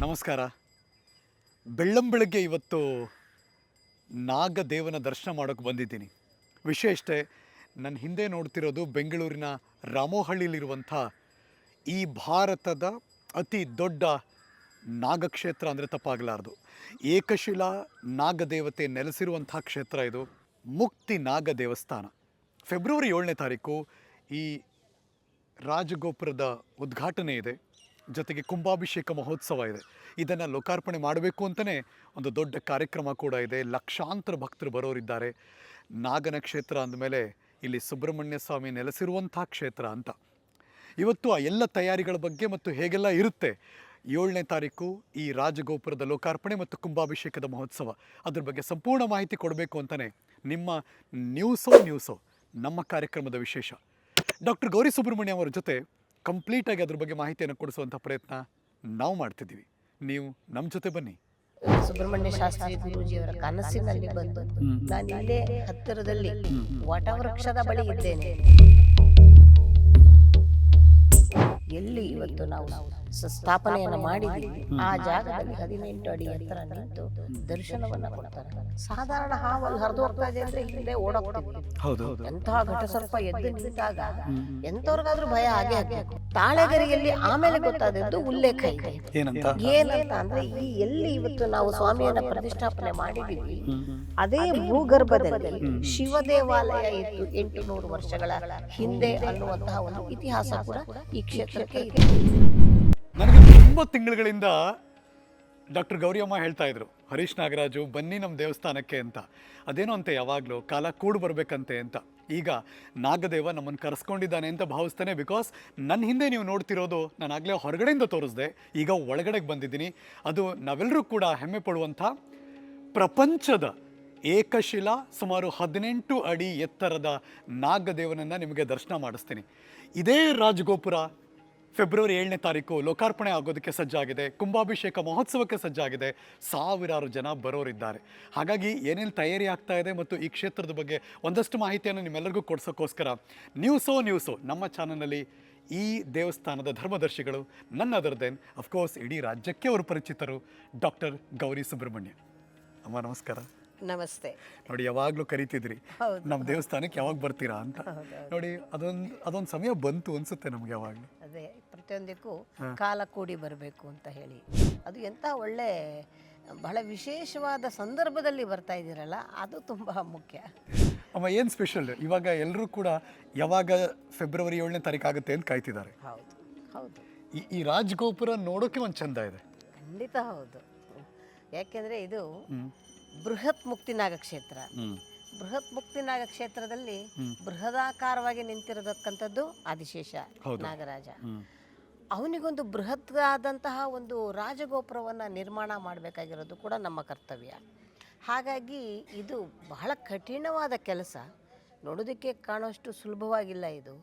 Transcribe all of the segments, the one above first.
ನಮಸ್ಕಾರ. ಬೆಳ್ಳಂಬೆಳಗ್ಗೆ ಇವತ್ತು ನಾಗದೇವನ ದರ್ಶನ ಮಾಡೋಕ್ಕೆ ಬಂದಿದ್ದೀನಿ. ವಿಶೇಷತೆ ನನ್ನ ಹಿಂದೆ ನೋಡ್ತಿರೋದು ಬೆಂಗಳೂರಿನ ರಾಮೋಹಳ್ಳಿಲಿರುವಂಥ ಈ ಭಾರತದ ಅತಿ ದೊಡ್ಡ ನಾಗಕ್ಷೇತ್ರ ಅಂದರೆ ತಪ್ಪಾಗಲಾರದು. ಏಕಶಿಲಾ ನಾಗದೇವತೆ ನೆಲೆಸಿರುವಂಥ ಕ್ಷೇತ್ರ ಇದು. ಮುಕ್ತಿ ನಾಗ ದೇವಸ್ಥಾನ. ಫೆಬ್ರವರಿ ಏಳನೇ ತಾರೀಕು ಈ ರಾಜಗೋಪುರದ ಉದ್ಘಾಟನೆ ಇದೆ. ಜೊತೆಗೆ ಕುಂಭಾಭಿಷೇಕ ಮಹೋತ್ಸವ ಇದೆ. ಇದನ್ನು ಲೋಕಾರ್ಪಣೆ ಮಾಡಬೇಕು ಅಂತಲೇ ಒಂದು ದೊಡ್ಡ ಕಾರ್ಯಕ್ರಮ ಕೂಡ ಇದೆ. ಲಕ್ಷಾಂತರ ಭಕ್ತರು ಬರೋರಿದ್ದಾರೆ. ನಾಗನ ಕ್ಷೇತ್ರ ಅಂದಮೇಲೆ ಇಲ್ಲಿ ಸುಬ್ರಹ್ಮಣ್ಯ ಸ್ವಾಮಿ ನೆಲೆಸಿರುವಂಥ ಕ್ಷೇತ್ರ ಅಂತ. ಇವತ್ತು ಆ ಎಲ್ಲ ತಯಾರಿಗಳ ಬಗ್ಗೆ ಮತ್ತು ಹೇಗೆಲ್ಲ ಇರುತ್ತೆ? ಏಳನೇ ತಾರೀಕು ಈ ರಾಜಗೋಪುರದ ಲೋಕಾರ್ಪಣೆ ಮತ್ತು ಕುಂಭಾಭಿಷೇಕದ ಮಹೋತ್ಸವ. ಅದ್ರ ಬಗ್ಗೆ ಸಂಪೂರ್ಣ ಮಾಹಿತಿ ಕೊಡಬೇಕು ಅಂತಲೇ ನಿಮ್ಮ ನ್ಯೂಸೋ ನ್ಯೂಸೋ ನಮ್ಮ ಕಾರ್ಯಕ್ರಮದ ವಿಶೇಷ. ಡಾಕ್ಟರ್ ಗೌರಿ ಸುಬ್ರಹ್ಮಣ್ಯ ಅವರ ಜೊತೆ ಕಂಪ್ಲೀಟಾಗಿ ಅದ್ರ ಬಗ್ಗೆ ಮಾಹಿತಿಯನ್ನು ಕೊಡಿಸುವಂಥ ಪ್ರಯತ್ನ ನಾವು ಮಾಡ್ತಿದ್ದೀವಿ. ನೀವು ನಮ್ಮ ಜೊತೆ ಬನ್ನಿ. ಸುಬ್ರಹ್ಮಣ್ಯ ಶಾಸ್ತ್ರಿ ಗುರೂಜಿಯವರ ಕನಸಿನಲ್ಲಿ ಬಂದು ನಾನು ಇಲ್ಲೇ ಹತ್ತಿರದಲ್ಲಿ ವಟವೃಕ್ಷದ ಬಳಿ ಇದ್ದೇನೆ. ಎಲ್ಲಿ ಇವತ್ತು ನಾವು? ಸ್ಥಾಪನೆಯನ್ನ ಮಾಡಿ ಆ ಜಾಗದಲ್ಲಿ ಹದಿನೆಂಟು ಅಡಿ ಎತ್ತರ ನಿಂತು ದರ್ಶನವನ್ನ ಕೊಡ್ತಾರೆ ಸಾಧಾರಣ ಹಾವಲ್ಲಿ ಹರಿದು ಹೋಗ್ತಾ ಇದೆ ಅಂದ್ರೆ ಹಿಂದೆ ಓಡೋಗ್ತಿದ್ವಿ ಹೌದು. ಘಟ ಎಂತಹ ಘಟಸರ್ಪ ಎದ್ದು ನಿಂತಾಗ ಎಂತವ್ರಿಗಾದ್ರೂ ಭಯ ಆಗೇ ಆಗ್ಬೇಕು ತಾಳೆಗರಿಯಲ್ಲಿ ಆಮೇಲೆ ಗೊತ್ತಾದದ್ದು ಉಲ್ಲೇಖ ಇದೆ ಏನಂತ? ಏನಂತ ಅಂದ್ರೆ ಈ ಎಲ್ಲಿ ಇವತ್ತು ನಾವು ಸ್ವಾಮಿಯನ್ನ ಪ್ರತಿಷ್ಠಾಪನೆ ಮಾಡಿದೀವಿ. ಅದೇ ಭೂಗರ್ಭದಲ್ಲಿ ಶಿವ ದೇವಾಲಯ ಇತ್ತು ಎಂಟು ನೂರು ವರ್ಷಗಳ ಹಿಂದೆ ಅನ್ನುವಂತಹ ಒಂದು ಇತಿಹಾಸ ಕೂಡ ಈ ಕ್ಷೇತ್ರಕ್ಕೆ ಇದೆ. ತುಂಬ ತಿಂಗಳುಗಳಿಂದ ಡಾಕ್ಟರ್ ಗೌರಿಯಮ್ಮ ಹೇಳ್ತಾ ಇದ್ರು, ಹರೀಶ್ ನಾಗರಾಜು, ಬನ್ನಿ ನಮ್ಮ ದೇವಸ್ಥಾನಕ್ಕೆ ಅಂತ. ಅದೇನೋ ಅಂತೆ ಯಾವಾಗಲೂ, ಕಾಲ ಕೂಡು ಬರಬೇಕಂತೆ ಅಂತ. ಈಗ ನಾಗದೇವ ನಮ್ಮನ್ನು ಕರೆಸ್ಕೊಂಡಿದ್ದಾನೆ ಅಂತ ಭಾವಿಸ್ತಾನೆ ಬಿಕಾಸ್ ನನ್ನ ಹಿಂದೆ ನೀವು ನೋಡ್ತಿರೋದು ನಾನು ಆಗಲೇ ಹೊರಗಡೆಯಿಂದ ತೋರಿಸ್ದೆ. ಈಗ ಒಳಗಡೆಗೆ ಬಂದಿದ್ದೀನಿ. ಅದು ನಾವೆಲ್ಲರೂ ಕೂಡ ಹೆಮ್ಮೆ ಪಡುವಂಥ ಪ್ರಪಂಚದ ಏಕಶಿಲಾ ಸುಮಾರು ಹದಿನೆಂಟು ಅಡಿ ಎತ್ತರದ ನಾಗದೇವನನ್ನು ನಿಮಗೆ ದರ್ಶನ ಮಾಡಿಸ್ತೀನಿ. ಇದೇ ರಾಜಗೋಪುರ ಫೆಬ್ರವರಿ ಏಳನೇ ತಾರೀಕು ಲೋಕಾರ್ಪಣೆ ಆಗೋದಕ್ಕೆ ಸಜ್ಜಾಗಿದೆ. ಕುಂಭಾಭಿಷೇಕ ಮಹೋತ್ಸವಕ್ಕೆ ಸಜ್ಜಾಗಿದೆ. ಸಾವಿರಾರು ಜನ ಬರೋರಿದ್ದಾರೆ. ಹಾಗಾಗಿ ಏನೇನು ತಯಾರಿ ಆಗ್ತಾ ಇದೆ ಮತ್ತು ಈ ಕ್ಷೇತ್ರದ ಬಗ್ಗೆ ಒಂದಷ್ಟು ಮಾಹಿತಿಯನ್ನು ನಿಮ್ಮೆಲ್ಲರಿಗೂ ಕೊಡ್ಸೋಕ್ಕೋಸ್ಕರ ನ್ಯೂಸೋ ನ್ಯೂಸೋ ನಮ್ಮ ಚಾನಲ್ನಲ್ಲಿ ಈ ದೇವಸ್ಥಾನದ ಧರ್ಮದರ್ಶಿಗಳು, ನನ್ನ ಅದರ್ ದೆನ್ ಅಫ್ಕೋರ್ಸ್ ಇಡೀ ರಾಜ್ಯಕ್ಕೆ ಅವರು ಪರಿಚಿತರು ಡಾಕ್ಟರ್ ಗೌರಿ ಸುಬ್ರಹ್ಮಣ್ಯ. ಅಮ್ಮ, ನಮಸ್ಕಾರ. ನಮಸ್ತೆ. ನೋಡಿ ಯಾವಾಗಲೂ ಕರಿತಿದ್ರಿ. ನಮ್ಮ ದೇವಸ್ಥಾನಕ್ಕೆ ಯಾವಾಗ ಬರ್ತೀರಾ ಅಂತ. ನೋಡಿ ಅದೊಂದು ಅದೊಂದು ಸಮಯ ಬಂತು ಅನ್ಸುತ್ತೆ ನಮ್ಗೆ ಯಾವಾಗಲೂ. ಅದೇ ಪ್ರತಿಯೊಂದಕ್ಕೂ ಕಾಲ ಕೂಡಿ ಬರಬೇಕು ಅಂತ ಹೇಳಿ. ಅದು ಎಂಥ ಒಳ್ಳೆ ಬಹಳ ವಿಶೇಷವಾದ ಸಂದರ್ಭದಲ್ಲಿ ಬರ್ತಾ ಇದ್ದೀರಲ್ಲ ಅದು ತುಂಬ ಮುಖ್ಯ. ಅಮ್ಮ ಏನು ಸ್ಪೆಷಲ್ ಇವಾಗ ಎಲ್ಲರೂ ಕೂಡ ಯಾವಾಗ ಫೆಬ್ರವರಿ ಏಳನೇ ತಾರೀಕು ಆಗುತ್ತೆ ಅಂತ ಕಾಯ್ತಿದ್ದಾರೆ. ಹೌದು ಹೌದು. ಈ ಈ ರಾಜಗೋಪುರ ನೋಡೋಕೆ ಒಂದು ಚಂದ ಇದೆ. ಖಂಡಿತ ಹೌದು. ಯಾಕೆಂದರೆ ಇದು ಬೃಹತ್ ಮುಕ್ತಿನಾಗ ಕ್ಷೇತ್ರ ಬೃಹತ್ ಮುಕ್ತಿನಾಗ ಕ್ಷೇತ್ರದಲ್ಲಿ ಬೃಹದಾಕಾರವಾಗಿ ನಿಂತಿರತಕ್ಕಂಥದ್ದು ಆದಿಶೇಷ ನಾಗರಾಜ. ಅವನಿಗೊಂದು ಬೃಹತ್ ಆದಂತಹ ಒಂದು ರಾಜಗೋಪುರವನ್ನು ನಿರ್ಮಾಣ ಮಾಡಬೇಕಾಗಿರೋದು ಕೂಡ ನಮ್ಮ ಕರ್ತವ್ಯ. ಹಾಗಾಗಿ ಇದು ಬಹಳ ಕಠಿಣವಾದ ಕೆಲಸ. ನೋಡೋದಕ್ಕೆ ಕಾಣೋಷ್ಟು ಸುಲಭವಾಗಿಲ್ಲ ಇದು.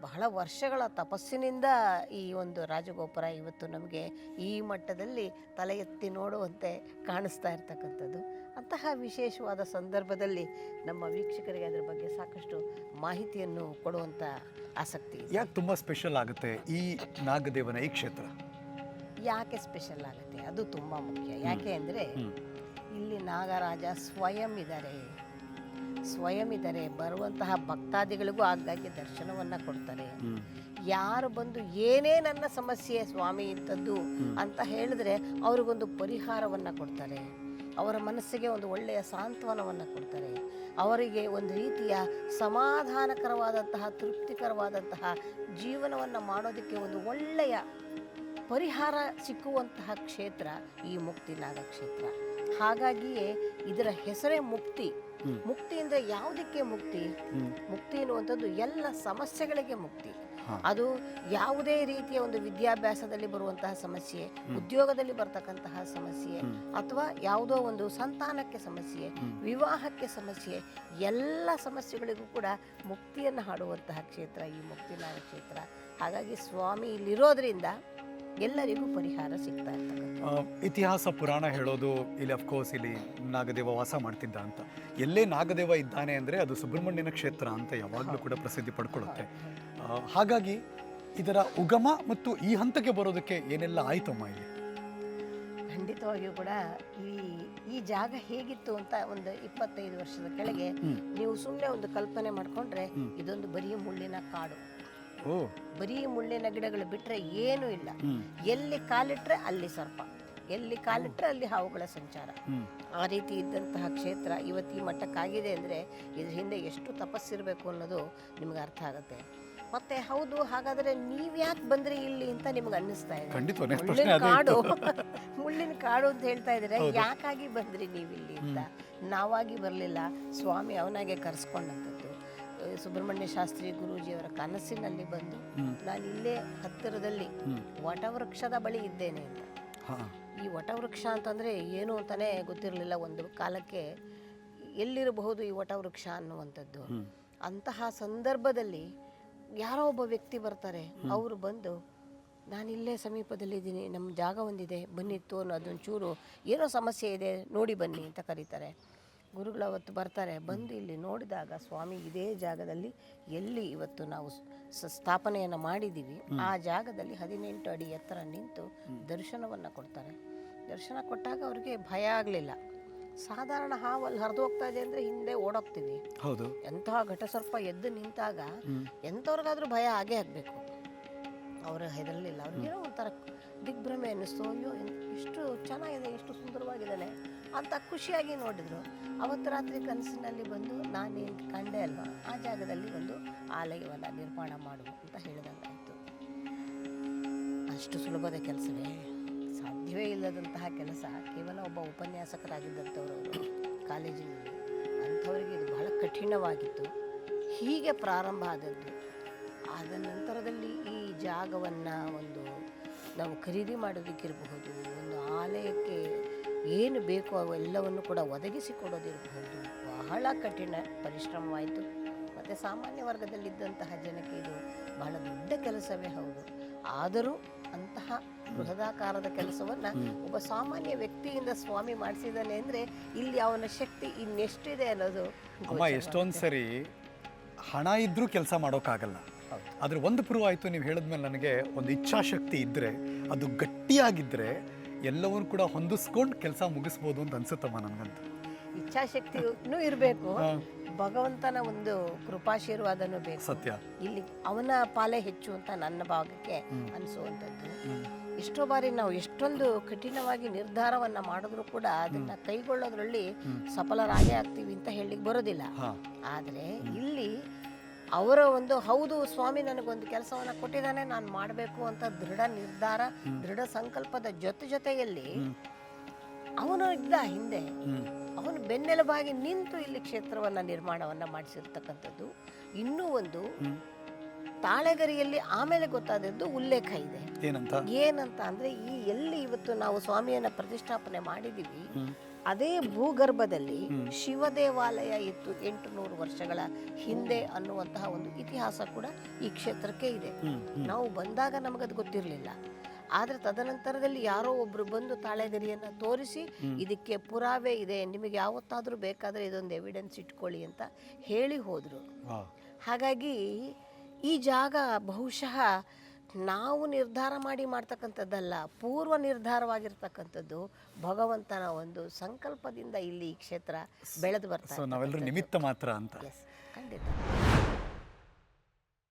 ಬಹಳ ವರ್ಷಗಳ ತಪಸ್ಸಿನಿಂದ ಈ ಒಂದು ರಾಜಗೋಪುರ ಇವತ್ತು ನಮಗೆ ಈ ಮಟ್ಟದಲ್ಲಿ ತಲೆ ಎತ್ತಿ ನೋಡುವಂತೆ ಕಾಣಿಸ್ತಾ ಇರ್ತಕ್ಕಂಥದ್ದು. ಅಂತಹ ವಿಶೇಷವಾದ ಸಂದರ್ಭದಲ್ಲಿ ನಮ್ಮ ವೀಕ್ಷಕರಿಗೆ ಅದರ ಬಗ್ಗೆ ಸಾಕಷ್ಟು ಮಾಹಿತಿಯನ್ನು ಕೊಡುವಂಥ ಆಸಕ್ತಿ ಯಾಕೆ ತುಂಬ ಸ್ಪೆಷಲ್ ಆಗುತ್ತೆ ಈ ನಾಗದೇವನ ಈ ಕ್ಷೇತ್ರ? ಯಾಕೆ ಸ್ಪೆಷಲ್ ಆಗುತ್ತೆ? ಅದು ತುಂಬ ಮುಖ್ಯ. ಯಾಕೆ ಅಂದರೆ ಇಲ್ಲಿ ನಾಗರಾಜ ಸ್ವಯಂ ಇದ್ದಾರೆ ಸ್ವಯಂ ಇದ್ದಾರೆ ಬರುವಂತಹ ಭಕ್ತಾದಿಗಳಿಗೂ ಆಗಾಗ್ಗೆ ದರ್ಶನವನ್ನು ಕೊಡ್ತಾರೆ. ಯಾರು ಬಂದು ಏನೇ ನನ್ನ ಸಮಸ್ಯೆ ಸ್ವಾಮಿ ಇಂಥದ್ದು ಅಂತ ಹೇಳಿದ್ರೆ ಅವ್ರಿಗೊಂದು ಪರಿಹಾರವನ್ನು ಕೊಡ್ತಾರೆ. ಅವರ ಮನಸ್ಸಿಗೆ ಒಂದು ಒಳ್ಳೆಯ ಸಾಂತ್ವನವನ್ನು ಕೊಡ್ತಾರೆ. ಅವರಿಗೆ ಒಂದು ರೀತಿಯ ಸಮಾಧಾನಕರವಾದಂತಹ ತೃಪ್ತಿಕರವಾದಂತಹ ಜೀವನವನ್ನು ಮಾಡೋದಕ್ಕೆ ಒಂದು ಒಳ್ಳೆಯ ಪರಿಹಾರ ಸಿಕ್ಕುವಂತಹ ಕ್ಷೇತ್ರ ಈ ಮುಕ್ತಿನಾಗ ಕ್ಷೇತ್ರ ಹಾಗಾಗಿಯೇ ಇದರ ಹೆಸರೇ ಮುಕ್ತಿ. ಮುಕ್ತಿಯಿಂದ ಯಾವುದಕ್ಕೆ ಮುಕ್ತಿ? ಮುಕ್ತಿ ಎನ್ನುವಂಥದ್ದು ಎಲ್ಲ ಸಮಸ್ಯೆಗಳಿಗೆ ಮುಕ್ತಿ. ಅದು ಯಾವುದೇ ರೀತಿಯ ಒಂದು ವಿದ್ಯಾಭ್ಯಾಸದಲ್ಲಿ ಬರುವಂತಹ ಸಮಸ್ಯೆ ಉದ್ಯೋಗದಲ್ಲಿ ಬರ್ತಕ್ಕಂತಹ ಸಮಸ್ಯೆ ಅಥವಾ ಯಾವುದೋ ಒಂದು ಸಂತಾನಕ್ಕೆ ಸಮಸ್ಯೆ ವಿವಾಹಕ್ಕೆ ಸಮಸ್ಯೆ ಎಲ್ಲ ಸಮಸ್ಯೆಗಳಿಗೂ ಕೂಡ ಮುಕ್ತಿಯನ್ನು ಹಾಡುವಂತಹ ಕ್ಷೇತ್ರ ಈ ಮುಕ್ತಿನಾಗ ಕ್ಷೇತ್ರ. ಹಾಗಾಗಿ ಸ್ವಾಮಿ ಇಲ್ಲಿರೋದ್ರಿಂದ ಎಲ್ಲರಿಗೂ ಪರಿಹಾರ ಸಿಗ್ತಾ ಇರ್ತಕ್ಕಂಥ ಆ, ಇತಿಹಾಸ ಪುರಾಣ ಹೇಳೋದು ಇಲ್ಲಿ ಅಫ್ಕೋರ್ಸ್ ಇಲ್ಲಿ ನಾಗದೇವ ವಾಸ ಮಾಡ್ತಿದ್ದ ಅಂತ. ಎಲ್ಲೇ ನಾಗದೇವ ಇದ್ದಾನೆ ಅಂದರೆ ಅದು ಸುಬ್ರಹ್ಮಣ್ಯನ ಕ್ಷೇತ್ರ ಅಂತ ಯಾವಾಗಲೂ ಕೂಡ ಪ್ರಸಿದ್ಧಿ ಪಡ್ಕೊಳ್ಳುತ್ತೆ ಹಾಗಾಗಿ ಇದರ ಉಗಮ ಮತ್ತು ಈ ಹಂತಕ್ಕೆ ಬರೋದಕ್ಕೆ ಏನೆಲ್ಲ ಆಯ್ತಮ್ಮ ಇಲ್ಲಿ? ಖಂಡಿತವಾಗಿಯೂ ಕೂಡ ಈ ಈ ಜಾಗ ಹೇಗಿತ್ತು ಅಂತ ಒಂದು ಇಪ್ಪತ್ತೈದು ವರ್ಷದ ಕೆಳಗೆ ನೀವು ಸುಮ್ಮನೆ ಒಂದು ಕಲ್ಪನೆ ಮಾಡ್ಕೊಂಡ್ರೆ ಇದೊಂದು ಬರೀ ಮುಳ್ಳಿನ ಕಾಡು. ಬರೀ ಮುಳ್ಳಿನ ಗಿಡಗಳು ಬಿಟ್ರೆ ಏನೂ ಇಲ್ಲ. ಎಲ್ಲಿ ಕಾಲಿಟ್ರೆ ಅಲ್ಲಿ ಸರ್ಪ. ಎಲ್ಲಿ ಕಾಲಿಟ್ರೆ ಅಲ್ಲಿ ಹಾವುಗಳ ಸಂಚಾರ. ಆ ರೀತಿ ಇದ್ದಂತಹ ಕ್ಷೇತ್ರ ಇವತ್ತು ಈ ಮಟ್ಟಕ್ಕಾಗಿದೆ ಅಂದರೆ ಇದ್ರ ಹಿಂದೆ ಎಷ್ಟು ತಪಸ್ಸಿರಬೇಕು ಅನ್ನೋದು ನಿಮ್ಗೆ ಅರ್ಥ ಆಗುತ್ತೆ. ಮತ್ತೆ ಹೌದು ಹಾಗಾದ್ರೆ ನೀವ್ ಯಾಕೆ ಬಂದ್ರಿ ಇಲ್ಲಿ ಅಂತ ನಿಮ್ಗೆ ಅನ್ನಿಸ್ತಾ ಇದೆ. ಮುಳ್ಳಿನ ಕಾಡು. ಮುಳ್ಳಿನ ಕಾಡು ಅಂತ ಹೇಳ್ತಾ ಇದ್ರೆ ಯಾಕಾಗಿ ಬಂದ್ರಿ ನೀವು ಇಲ್ಲಿ ಅಂತ ನಾವಾಗಿ ಬರಲಿಲ್ಲ ಸ್ವಾಮಿ ಅವನಾಗೆ ಕರೆಸ್ಕೊಂಡಂಥದ್ದು ಸುಬ್ರಹ್ಮಣ್ಯ ಶಾಸ್ತ್ರಿ ಗುರೂಜಿಯವರ ಕನಸಿನಲ್ಲಿ ಬಂದು. ನಾನು ಇಲ್ಲೇ ಹತ್ತಿರದಲ್ಲಿ ವಟವೃಕ್ಷದ ಬಳಿ ಇದ್ದೇನೆ ಅಂತ. ಈ ವಟವೃಕ್ಷ ಅಂತಂದರೆ ಏನು ಅಂತಾನೆ ಗೊತ್ತಿರಲಿಲ್ಲ. ಒಂದು ಕಾಲಕ್ಕೆ ಎಲ್ಲಿರಬಹುದು ಈ ವಟವೃಕ್ಷ ಅನ್ನುವಂಥದ್ದು. ಅಂತಹ ಸಂದರ್ಭದಲ್ಲಿ ಯಾರೋ ಒಬ್ಬ ವ್ಯಕ್ತಿ ಬರ್ತಾರೆ. ಅವರು ಬಂದು ನಾನು ಇಲ್ಲೇ ಸಮೀಪದಲ್ಲಿದ್ದೀನಿ. ನಮ್ಮ ಜಾಗ ಒಂದಿದೆ. ಬನ್ನಿತ್ತು ಅನ್ನೋ ಅದೊಂದು ಚೂರು ಏನೋ ಸಮಸ್ಯೆ ಇದೆ. ನೋಡಿ ಬನ್ನಿ ಅಂತ ಕರೀತಾರೆ. ಗುರುಗಳು ಅವತ್ತು ಬರ್ತಾರೆ. ಬಂದು ಇಲ್ಲಿ ನೋಡಿದಾಗ ಸ್ವಾಮಿ ಇದೇ ಜಾಗದಲ್ಲಿ ಎಲ್ಲಿ ಇವತ್ತು ನಾವು ಸ್ಥಾಪನೆಯನ್ನು ಮಾಡಿದ್ದೀವಿ ಆ ಜಾಗದಲ್ಲಿ ಹದಿನೆಂಟು ಅಡಿ ಎತ್ತರ ನಿಂತು ದರ್ಶನವನ್ನು ಕೊಡ್ತಾರೆ. ದರ್ಶನ ಕೊಟ್ಟಾಗ ಅವ್ರಿಗೆ ಭಯ ಆಗಲಿಲ್ಲ. ಸಾಧಾರಣ ಹಾವಲ್ಲಿ ಹರಿದು ಹೋಗ್ತಾ ಇದೆ ಅಂದರೆ ಹಿಂದೆ ಓಡೋಗ್ತೀವಿ. ಹೌದು. ಎಂತಹ ಘಟಸರ್ಪ ಎದ್ದು ನಿಂತಾಗ. ಎಂಥವ್ರಿಗಾದ್ರೂ ಭಯ ಆಗೇ ಆಗಬೇಕು. ಅವರು ಹೆದರಲಿಲ್ಲ. ಅವ್ರಿಗೇನೋ ಒಂಥರ ದಿಗ್ಭ್ರಮೆ ಅನ್ನಿಸ್ತು ಅಯ್ಯೋ ಇಷ್ಟು ಎಷ್ಟು ಚೆನ್ನಾಗಿದೆ ಎಷ್ಟು ಸುಂದರವಾಗಿದ್ದಾನೆ. ಅಂತ ಖುಷಿಯಾಗಿ ನೋಡಿದ್ರು. ಅವತ್ತು ರಾತ್ರಿ ಕನಸಿನಲ್ಲಿ ಬಂದು ನಾನೇನು ಕಂಡೆ ಅಲ್ವಾ, ಆ ಜಾಗದಲ್ಲಿ ಒಂದು ಆಲಯವನ್ನು ನಿರ್ಮಾಣ ಮಾಡು ಅಂತ ಹೇಳಿದಂಗಾಯಿತು. ಅಷ್ಟು ಸುಲಭದ ಕೆಲಸವೇ? ಸಾಧ್ಯವೇ ಇಲ್ಲದಂತಹ ಕೆಲಸ. ಕೇವಲ ಒಬ್ಬ ಉಪನ್ಯಾಸಕರಾಗಿದ್ದಂಥವರು ಕಾಲೇಜಿನಲ್ಲಿ, ಅಂಥವರಿಗೆ ಇದು ಬಹಳ ಕಠಿಣವಾಗಿತ್ತು. ಹೀಗೆ ಪ್ರಾರಂಭ ಆದದ್ದು. ಆದ ನಂತರದಲ್ಲಿ ಈ ಜಾಗವನ್ನು ಒಂದು ನಾವು ಖರೀದಿ ಮಾಡೋದಕ್ಕಿರಬಹುದು, ಒಂದು ಆಲಯಕ್ಕೆ ಏನು ಬೇಕೋ ಅವೆಲ್ಲವನ್ನು ಕೂಡ ಒದಗಿಸಿಕೊಡೋದಿರಬಹುದು ಬಹಳ ಕಠಿಣ ಪರಿಶ್ರಮವಾಯಿತು. ಮತ್ತು ಸಾಮಾನ್ಯ ವರ್ಗದಲ್ಲಿದ್ದಂತಹ ಜನಕ್ಕೆ ಇದು ಬಹಳ ದೊಡ್ಡ ಕೆಲಸವೇ ಹೌದು. ಆದರೂ ಅಂತಹ ಬೃಹದಾಕಾರದ ಕೆಲಸವನ್ನು ಒಬ್ಬ ಸಾಮಾನ್ಯ ವ್ಯಕ್ತಿಯಿಂದ ಸ್ವಾಮಿ ಮಾಡಿಸಿದ್ದಾನೆ ಅಂದರೆ ಇಲ್ಲಿ ಅವನ ಶಕ್ತಿ ಇನ್ನೆಷ್ಟಿದೆ ಅನ್ನೋದು ಅಮ್ಮ. ಎಷ್ಟೊಂದು ಸರಿ ಹಣ ಇದ್ದರೂ ಕೆಲಸ ಮಾಡೋಕ್ಕಾಗಲ್ಲ. ಆದ್ರೆ ಒಂದು ಪ್ರೂವ್ ಆಯಿತು ನೀವು ಹೇಳಿದ್ಮೇಲೆ ನನಗೆ ಒಂದು ಇಚ್ಛಾಶಕ್ತಿ ಇದ್ದರೆ ಅದು ಗಟ್ಟಿಯಾಗಿದ್ದರೆ ಎಲ್ಲವನ್ನೂ ಕೂಡ ಹೊಂದಿಸ್ಕೊಂಡು ಕೆಲಸ ಮುಗಿಸ್ಬೋದು ಅಂತ ಅನ್ಸುತ್ತಮ್ಮ ನನಗಂತ. ಇಚ್ಛಾಶಕ್ತಿನೂ ಇರಬೇಕು. ಭಗವಂತನ ಒಂದು ಕೃಪಾಶೀರ್ವಾದನೂ ಬೇಕು. ಸತ್ಯ. ಇಲ್ಲಿ ಅವನ ಪಾಲೆ ಹೆಚ್ಚು ಅಂತ ನನ್ನ ಭಾಗಕ್ಕೆ. ಅನಿಸುವಂಥದ್ದು. ಎಷ್ಟೋ ಬಾರಿ ನಾವು ಎಷ್ಟೊಂದು ಕಠಿಣವಾಗಿ ನಿರ್ಧಾರವನ್ನ ಮಾಡಿದ್ರು ಕೂಡ ಅದನ್ನ ಕೈಗೊಳ್ಳೋದ್ರಲ್ಲಿ. ಸಫಲರಾಗೇ ಆಗ್ತೀವಿ ಅಂತ ಹೇಳಲಿಕ್ಕೆ ಬರೋದಿಲ್ಲ. ಆದರೆ ಇಲ್ಲಿ ಅವರ ಒಂದು ಹೌದು ಸ್ವಾಮಿ ನನಗೊಂದು ಕೆಲಸವನ್ನ ಕೊಟ್ಟಿದ್ದಾನೆ ನಾನು ಮಾಡಬೇಕು ಅಂತ ದೃಢ ನಿರ್ಧಾರ ದೃಢ ಸಂಕಲ್ಪದ ಜೊತೆ ಜೊತೆಯಲ್ಲಿ ಅವನು ಇದ್ದ ಹಿಂದೆ ಅವನು ಬೆನ್ನೆಲುಬಾಗಿ ನಿಂತು ಇಲ್ಲಿ ಕ್ಷೇತ್ರವನ್ನ ನಿರ್ಮಾಣವನ್ನ ಮಾಡಿಸಿರ್ತಕ್ಕಂಥದ್ದು. ಇನ್ನೂ ಒಂದು. ತಾಳೆಗರಿಯಲ್ಲಿ ಆಮೇಲೆ ಗೊತ್ತಾದದ್ದು ಉಲ್ಲೇಖ ಇದೆ. ಏನಂತ? ಅಂದ್ರೆ ಈ ಎಲ್ಲಿ ಇವತ್ತು ನಾವು ಸ್ವಾಮಿಯನ್ನ ಪ್ರತಿಷ್ಠಾಪನೆ ಮಾಡಿದೀವಿ. ಅದೇ ಭೂಗರ್ಭದಲ್ಲಿ ಶಿವ ದೇವಾಲಯ ಇತ್ತು ಎಂಟು ನೂರು ವರ್ಷಗಳ ಹಿಂದೆ ಅನ್ನುವಂತಹ ಒಂದು ಇತಿಹಾಸ ಕೂಡ ಈ ಕ್ಷೇತ್ರಕ್ಕೆ ಇದೆ. ನಾವು ಬಂದಾಗ ನಮಗದು ಗೊತ್ತಿರಲಿಲ್ಲ. ಆದರೆ ತದನಂತರದಲ್ಲಿ ಯಾರೋ ಒಬ್ರು ಬಂದು ತಾಳೆಗರಿಯನ್ನ ತೋರಿಸಿ ಇದಕ್ಕೆ ಪುರಾವೆ ಇದೆ ನಿಮಗೆ ಯಾವತ್ತಾದರೂ ಬೇಕಾದರೆ ಇದೊಂದು ಎವಿಡೆನ್ಸ್ ಇಟ್ಕೊಳ್ಳಿ ಅಂತ ಹೇಳಿ ಹೋದರು. ಹಾಗಾಗಿ ಈ ಜಾಗ ಬಹುಶಃ ನಾವು ನಿರ್ಧಾರ ಮಾಡಿ ಮಾಡ್ತಕ್ಕಂಥದ್ದಲ್ಲ ಪೂರ್ವ ನಿರ್ಧಾರವಾಗಿರ್ತಕ್ಕಂಥದ್ದು ಭಗವಂತನ ಒಂದು ಸಂಕಲ್ಪದಿಂದ ಇಲ್ಲಿ ಈ ಕ್ಷೇತ್ರ ಬೆಳೆದು ಬರ್ತಾ ಸೊ ನಾವೆಲ್ಲರೂ ನಿಮಿತ್ತ ಮಾತ್ರ ಅಂತ. ಎಸ್ ಖಂಡಿತ.